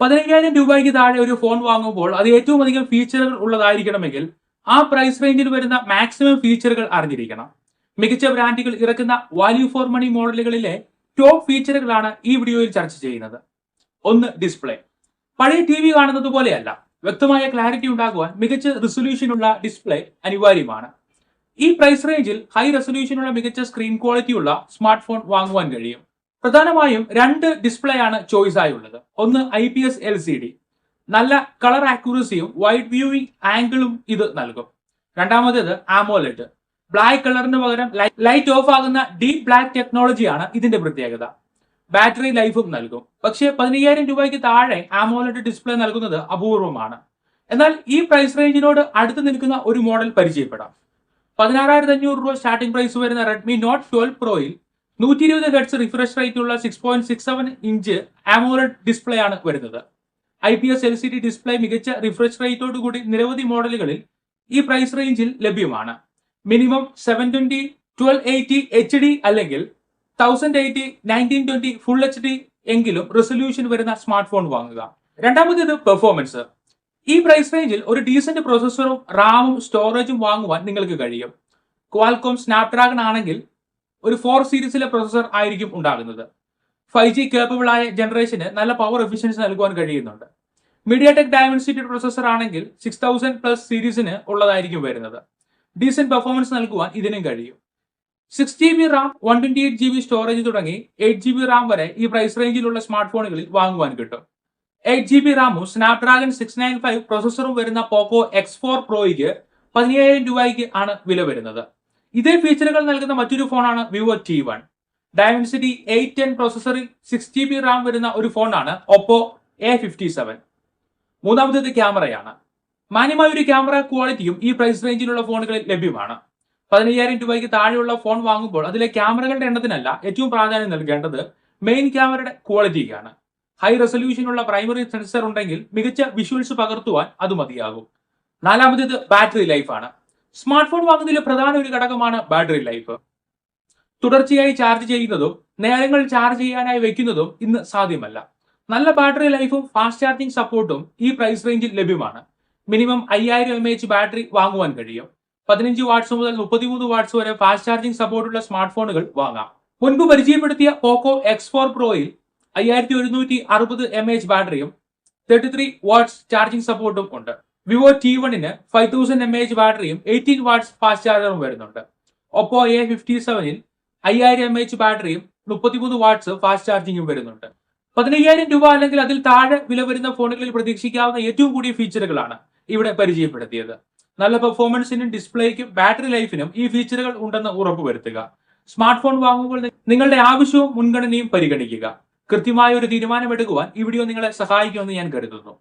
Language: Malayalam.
പതിനയ്യായിരം രൂപയ്ക്ക് താഴെ ഒരു ഫോൺ വാങ്ങുമ്പോൾ അത് ഏറ്റവും അധികം ഫീച്ചറുകൾ ഉള്ളതായിരിക്കണമെങ്കിൽ ആ പ്രൈസ് റേഞ്ചിൽ വരുന്ന മാക്സിമം ഫീച്ചറുകൾ അറിഞ്ഞിരിക്കണം. മികച്ച ബ്രാൻഡുകൾ ഇറക്കുന്ന വാല്യൂ ഫോർ മണി മോഡലുകളിലെ ടോപ്പ് ഫീച്ചറുകളാണ് ഈ വീഡിയോയിൽ ചർച്ച ചെയ്യുന്നത്. ഒന്ന് ഡിസ്പ്ലേ പഴയ ടി വി കാണുന്നത് പോലെയല്ല. വ്യക്തമായ ക്ലാരിറ്റി ഉണ്ടാകുവാൻ മികച്ച റെസൊല്യൂഷനുള്ള ഡിസ്പ്ലേ അനിവാര്യമാണ്. ഈ പ്രൈസ് റേഞ്ചിൽ ഹൈ റെസൊല്യൂഷനുള്ള മികച്ച സ്ക്രീൻ ക്വാളിറ്റിയുള്ള സ്മാർട്ട് ഫോൺ വാങ്ങുവാൻ കഴിയും. പ്രധാനമായും രണ്ട് ഡിസ്പ്ലേ ആണ് ചോയ്സ് ആയുള്ളത്. ഒന്ന് I P S L C D നല്ല കളർ ആക്യുറസിയും വൈഡ് വ്യൂയിങ് ആംഗിളും ഇത് നൽകും. രണ്ടാമത്തേത് ആമോലെറ്റ് ബ്ലാക്ക് കളറിന് പകരം ലൈറ്റ് ഓഫ് ആകുന്ന ഡീപ് ബ്ലാക്ക് ടെക്നോളജിയാണ് ഇതിന്റെ പ്രത്യേകത. ബാറ്ററി ലൈഫും നൽകും. പക്ഷേ പതിനയ്യായിരം രൂപയ്ക്ക് താഴെ ആമോലെറ്റ് ഡിസ്പ്ലേ നൽകുന്നത് അപൂർവമാണ്. എന്നാൽ ഈ പ്രൈസ് റേഞ്ചിനോട് അടുത്ത് നിൽക്കുന്ന ഒരു മോഡൽ പരിചയപ്പെടാം. പതിനാറായിരത്തി അഞ്ഞൂറ് രൂപ സ്റ്റാർട്ടിംഗ് പ്രൈസ് വരുന്ന റെഡ്മി നോട്ട് ട്വൽവ് പ്രോയിൽ നൂറ്റി ഇരുപത് ഹെഡ്സ് റിഫ്രഷ് റേറ്റ് ഉള്ള six point six seven inch AMOLED display ആണ് വരുന്നത്. I P S L C D display മികച്ച റിഫ്രഷ് റേറ്റോട് കൂടി നിരവധി മോഡലുകളിൽ ഈ പ്രൈസ് റേഞ്ചിൽ ലഭ്യമാണ്. Minimum seven twenty twelve eighty H D അല്ലെങ്കിൽ thousand eighty nineteen twenty full H D എങ്കിലും റെസൊല്യൂഷൻ വരുന്ന സ്മാർട്ട് ഫോൺ വാങ്ങുക. രണ്ടാമത്തേത് പെർഫോമൻസ് ഈ പ്രൈസ് റേഞ്ചിൽ ഒരു ഡീസന്റ് പ്രോസസ്സറും റാമും സ്റ്റോറേജും വാങ്ങുവാൻ നിങ്ങൾക്ക് കഴിയും. ക്വാൽകോം സ്നാപ്ഡ്രാഗൺ ആണെങ്കിൽ ഒരു ഫോർ സീരീസിലെ പ്രൊസസർ ആയിരിക്കും ഉണ്ടാകുന്നത്. ഫൈവ് ജി കേപ്പബിൾ ആയ ജനറേഷന് നല്ല പവർ എഫിഷ്യൻസി നൽകുവാൻ കഴിയുന്നുണ്ട്. മീഡിയ ടെക് ഡയമൻസിറ്റി പ്രൊസസർ ആണെങ്കിൽ സിക്സ് തൗസൻഡ് പ്ലസ് സീരീസിന് ഉള്ളതായിരിക്കും വരുന്നത്. ഡീസെന്റ് പെർഫോമൻസ് നൽകുവാൻ ഇതിനും കഴിയും. Six G B RAM one twenty eight G B storage തുടങ്ങി എയ്റ്റ് ജി ബി റാം വരെ ഈ പ്രൈസ് റേഞ്ചിലുള്ള സ്മാർട്ട് ഫോണുകളിൽ വാങ്ങുവാൻ കിട്ടും. എയ്റ്റ് ജി ബി റാമും സ്നാപ്ഡ്രാഗൺ സിക്സ് നയൻ ഫൈവ് പ്രൊസസറും വരുന്ന പോക്കോ എക്സ് ഫോർ പ്രോയ്ക്ക് പതിനയ്യായിരം രൂപയ്ക്ക് ആണ് വില വരുന്നത്. ഇതേ ഫീച്ചറുകൾ നൽകുന്ന മറ്റൊരു ഫോണാണ് Vivo T one Dimensity eight ten പ്രോസസറിൽ six G B RAM വരുന്ന ഒരു ഫോണാണ് ഒപ്പോ എ ഫിഫ്റ്റി സെവൻ മൂന്നാമത്തേത് ക്യാമറയാണ്. മാന്യമായ ഒരു ക്യാമറ ക്വാളിറ്റിയും ഈ പ്രൈസ് റേഞ്ചിലുള്ള ഫോണുകളിൽ ലഭ്യമാണ്. പതിനയ്യായിരം രൂപയ്ക്ക് താഴെയുള്ള ഫോൺ വാങ്ങുമ്പോൾ അതിലെ ക്യാമറകളുടെ എണ്ണത്തിനല്ല ഏറ്റവും പ്രാധാന്യം നൽകേണ്ടത് മെയിൻ ക്യാമറയുടെ ക്വാളിറ്റിക്കാണ് ഹൈ റെസൊല്യൂഷനുള്ള പ്രൈമറി സെൻസർ ഉണ്ടെങ്കിൽ മികച്ച വിഷ്വൽസ് പകർത്തുവാൻ അത് മതിയാകും. നാലാമത്തേത് ബാറ്ററി ലൈഫാണ് സ്മാർട്ട് ഫോൺ വാങ്ങുന്നതിൽ പ്രധാന ഒരു ഘടകമാണ് ബാറ്ററി ലൈഫ് തുടർച്ചയായി ചാർജ് ചെയ്യുന്നതും നേരങ്ങൾ ചാർജ് ചെയ്യാനായി വെക്കുന്നതും ഇന്ന് സാധ്യമല്ല. നല്ല ബാറ്ററി ലൈഫും ഫാസ്റ്റ് ചാർജിംഗ് സപ്പോർട്ടും ഈ പ്രൈസ് റേഞ്ചിൽ ലഭ്യമാണ്. മിനിമം അയ്യായിരം എം എച്ച് ബാറ്ററി വാങ്ങുവാൻ കഴിയും. പതിനഞ്ച് വാട്ട്സ് മുതൽ മുപ്പത്തിമൂന്ന് വാട്ട്സ് വരെ ഫാസ്റ്റ് ചാർജിംഗ് സപ്പോർട്ടുള്ള സ്മാർട്ട് ഫോണുകൾ വാങ്ങാം. മുൻപ് പരിചയപ്പെടുത്തിയ പോക്കോ എക്സ് ഫോർ പ്രോയിൽ അയ്യായിരത്തി ഒരുന്നൂറ്റി അറുപത് എം എച്ച് ബാറ്ററിയും തേർട്ടി ത്രീ വാട്ട്സ് ചാർജിംഗ് സപ്പോർട്ടും ഉണ്ട്. വിവോ ടി വണ്ണിന് ഫൈവ് തൗസൻഡ് എം എച്ച് ബാറ്ററിയും എയ്റ്റീൻ വാട്ട്സ് ഫാസ്റ്റ് ചാർജറും വരുന്നുണ്ട്. ഒപ്പോ എ ഫിഫ്റ്റി സെവനിൽ അയ്യായിരം എം എച്ച് ബാറ്ററിയും മുപ്പത്തിമൂന്ന് വാട്ട്സ് ഫാസ്റ്റ് ചാർജിങ്ങും വരുന്നുണ്ട്. പതിനയ്യായിരം രൂപ അല്ലെങ്കിൽ അതിൽ താഴെ വില വരുന്ന ഫോണുകളിൽ പ്രതീക്ഷിക്കാവുന്ന ഏറ്റവും കൂടിയ ഫീച്ചറുകളാണ് ഇവിടെ പരിചയപ്പെടുത്തിയത്. നല്ല പെർഫോമൻസിനും ഡിസ്പ്ലേക്കും ബാറ്ററി ലൈഫിനും ഈ ഫീച്ചറുകൾ ഉണ്ടെന്ന് ഉറപ്പുവരുത്തുക. സ്മാർട്ട് ഫോൺ വാങ്ങുമ്പോൾ നിങ്ങളുടെ ആവശ്യവും മുൻഗണനയും പരിഗണിക്കുക. കൃത്യമായ ഒരു തീരുമാനമെടുക്കുവാൻ ഈ വീഡിയോ നിങ്ങളെ സഹായിക്കുമെന്ന് ഞാൻ കരുതുന്നു.